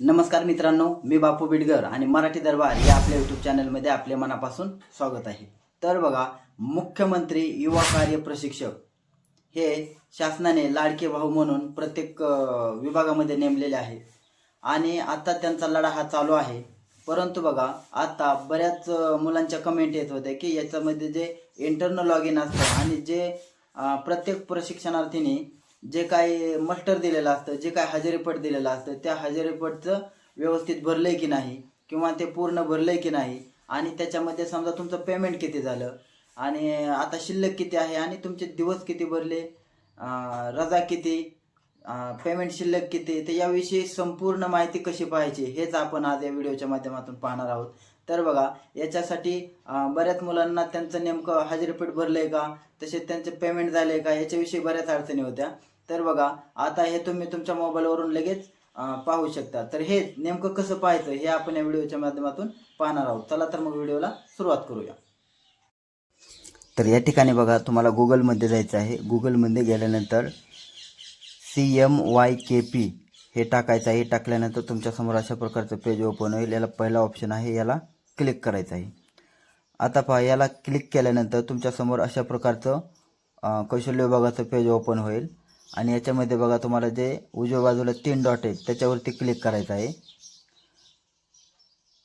नमस्कार मित्रांनो मी बापू बिडगर आणि मराठी दरबार या आपल्या यूट्यूब चॅनलमध्ये आपले मनापासून स्वागत आहे. तर बघा मुख्यमंत्री युवा कार्य प्रशिक्षक हे शासनाने लाडके भाऊ म्हणून प्रत्येक विभागामध्ये नेमलेले आहे. आणि आता त्यांचा लढा हा चालू आहे. परंतु बघा आता बऱ्याच मुलांच्या कमेंट येत होत्या की याच्यामध्ये जे इंटरनल लॉग इन असतं आणि जे प्रत्येक प्रशिक्षणार्थीने जे काही मस्टर दिलेलं असतं जे काही हजेरीपट दिलेलं असतं त्या हजेरीपटचं व्यवस्थित भरलं आहे की नाही? किंवा ते पूर्ण भरलं आहे की नाही? आणि त्याच्यामध्ये समजा तुमचं पेमेंट किती झालं? आणि आता शिल्लक किती आहे? आणि तुमचे दिवस किती भरले? रजा किती? पेमेंट शिल्लक किती? तर याविषयी संपूर्ण माहिती कशी पाहायची? हेच आपण आज या व्हिडिओच्या माध्यमातून पाहणार आहोत. तर बघा याच्यासाठी बऱ्याच मुलांना त्यांचं नेमकं हजेरीपीठ आहे का? तसेच त्यांचे पेमेंट झाले का? याच्याविषयी बऱ्याच अडचणी होत्या. तर बघा आता हे तुम्ही तुमच्या मोबाईलवरून लगेच पाहू शकता. तर हे नेमकं कसं पाहायचं हे आपण या व्हिडिओच्या माध्यमातून पाहणार आहोत. चला तर मग व्हिडिओला सुरुवात करूया. तर या ठिकाणी बघा तुम्हाला गुगलमध्ये जायचं आहे. गुगलमध्ये गेल्यानंतर C M Y K P हे टाकायचं आहे. टाकल्यानंतर तुमच्यासमोर अशा प्रकारचं पेज ओपन होईल. याला पहिला ऑप्शन आहे. याला क्लिक करायचं आहे. आता पहा याला क्लिक केल्यानंतर तुमच्यासमोर अशा प्रकारचं कौशल्य विभागाचं पेज ओपन होईल. आणि याच्यामध्ये बघा तुम्हाला जे उजव्या बाजूला तीन डॉट आहेत त्याच्यावरती क्लिक करायचं आहे.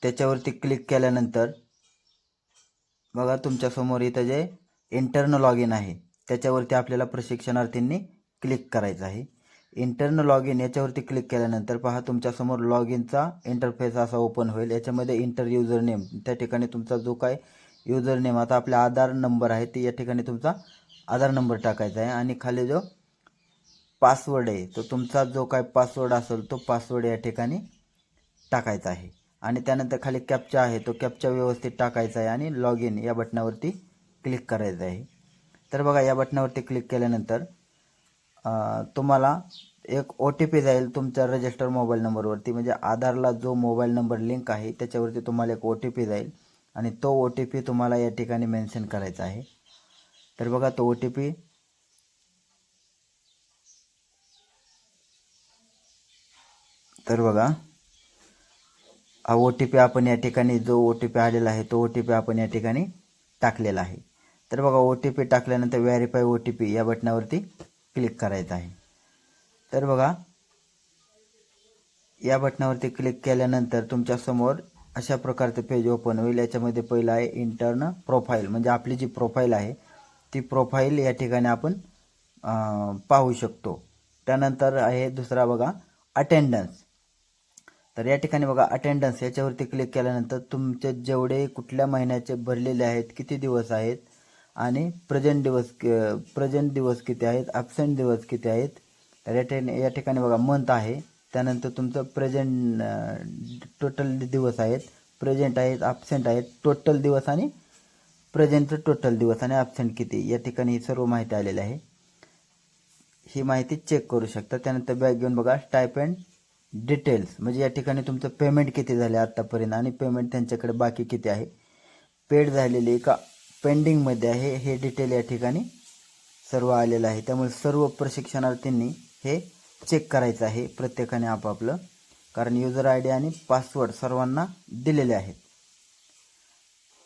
त्याच्यावरती क्लिक केल्यानंतर बघा तुमच्यासमोर इथं जे इंटरनल लॉग इन आहे त्याच्यावरती आपल्याला प्रशिक्षणार्थींनी क्लिक करायचं आहे. इंटरनल लॉग इन याच्यावरती क्लिक केल्यानंतर पहा तुमच्यासमोर लॉग इनचा इंटरफेस असा ओपन होईल. याच्यामध्ये इंटर युजर नेम त्या ठिकाणी तुमचा जो काय युजर नेम आता आपला आधार नंबर आहे ते या ठिकाणी तुमचा आधार नंबर टाकायचा आहे. आणि खाली जो पासवर्ड आहे तो तुमचा जो काय पासवर्ड असेल तो पासवर्ड या ठिकाणी टाकायचा आहे. आणि त्यानंतर खाली कॅपचा आहे तो कॅपचा व्यवस्थित टाकायचा आहे आणि लॉग इन या बटनावरती क्लिक करायचं आहे. तर बघा या बटनावरती क्लिक केल्यानंतर तुम्हाला एक ओ टी पी जाईल तुमच्या रजिस्टर मोबाईल नंबरवरती म्हणजे आधारला जो मोबाईल नंबर लिंक आहे त्याच्यावरती तुम्हाला एक ओ टी पी जाईल. आणि तो ओ टी पी तुम्हाला या ठिकाणी मेन्शन करायचा आहे. तर बघा तो ओ टी पी तर बघा हा ओ टी पी आपण या ठिकाणी जो ओ टी पी आलेला आहे तो ओ टी पी आपण या ठिकाणी टाकलेला आहे. तर बघा ओ टी पी टाकल्यानंतर व्हॅरीफाय ओ टी पी या बटनावरती क्लिक करायचं आहे. तर बघा या बटनावरती क्लिक केल्यानंतर तुमच्यासमोर अशा प्रकारचं पेज ओपन होईल. याच्यामध्ये पहिलं आहे इंटर्न प्रोफाईल म्हणजे आपली जी प्रोफाईल आहे ती प्रोफाईल या ठिकाणी आपण पाहू शकतो. त्यानंतर आहे दुसरा बघा अटेंडन्स तर या ठिकाणी बघा अटेंडन्स याच्यावरती क्लिक केल्यानंतर तुमचे जेवढे कुठल्या महिन्याचे भरलेले आहेत किती दिवस आहेत आणि प्रेझेंट दिवस प्रेझेंट दिवस किती आहेत ॲबसेंट दिवस किती आहेत तर या ठिकाणी या ठिकाणी बघा मंथ आहे. त्यानंतर तुमचं प्रेझेंट टोटल दिवस आहेत प्रेझेंट आहेत ॲबसेंट आहेत टोटल दिवस आणि प्रेझेंटचं टोटल दिवस आणि ॲबसेंट किती या ठिकाणी ही सर्व माहिती आलेली आहे. ही माहिती चेक करू शकता. त्यानंतर बॅग घेऊन बघा स्टायपेंड डिटेल्स. म्हणजे या ठिकाणी तुमचं पेमेंट किती झाले आत्तापर्यंत आणि पेमेंट त्यांच्याकडे बाकी किती आहे? पेड झालेली का पेंडिंगमध्ये आहे. हे डिटेल या ठिकाणी सर्व आलेलं आहे. त्यामुळे सर्व प्रशिक्षणार्थींनी हे चेक करायचं आहे प्रत्येकाने आपापलं. कारण युजर आय डी आणि पासवर्ड सर्वांना दिलेले आहेत.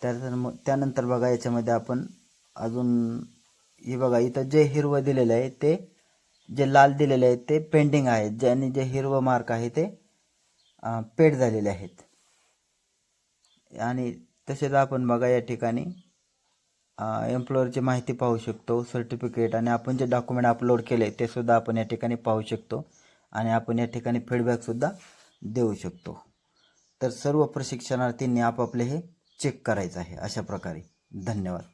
त्यानंतर मग त्यानंतर बघा याच्यामध्ये आपण अजून हे बघा इथं जे हिरवं दिलेलं आहे ते जे लाल दिलेले आहेत ते पेंडिंग आहेत. ज्याने जे हिरवं मार्क आहे ते पेड झालेले आहेत. आणि तसेच आपण बघा या ठिकाणी एम्प्लॉयरची माहिती पाहू शकतो सर्टिफिकेट आणि आपण जे डॉक्युमेंट अपलोड केले ते सुद्धा आपण या ठिकाणी पाहू शकतो. आणि आपण या ठिकाणी फीडबॅकसुद्धा देऊ शकतो. तर सर्व प्रशिक्षणार्थींनी आपापले हे चेक करायचं आहे. अशा प्रकारे. धन्यवाद.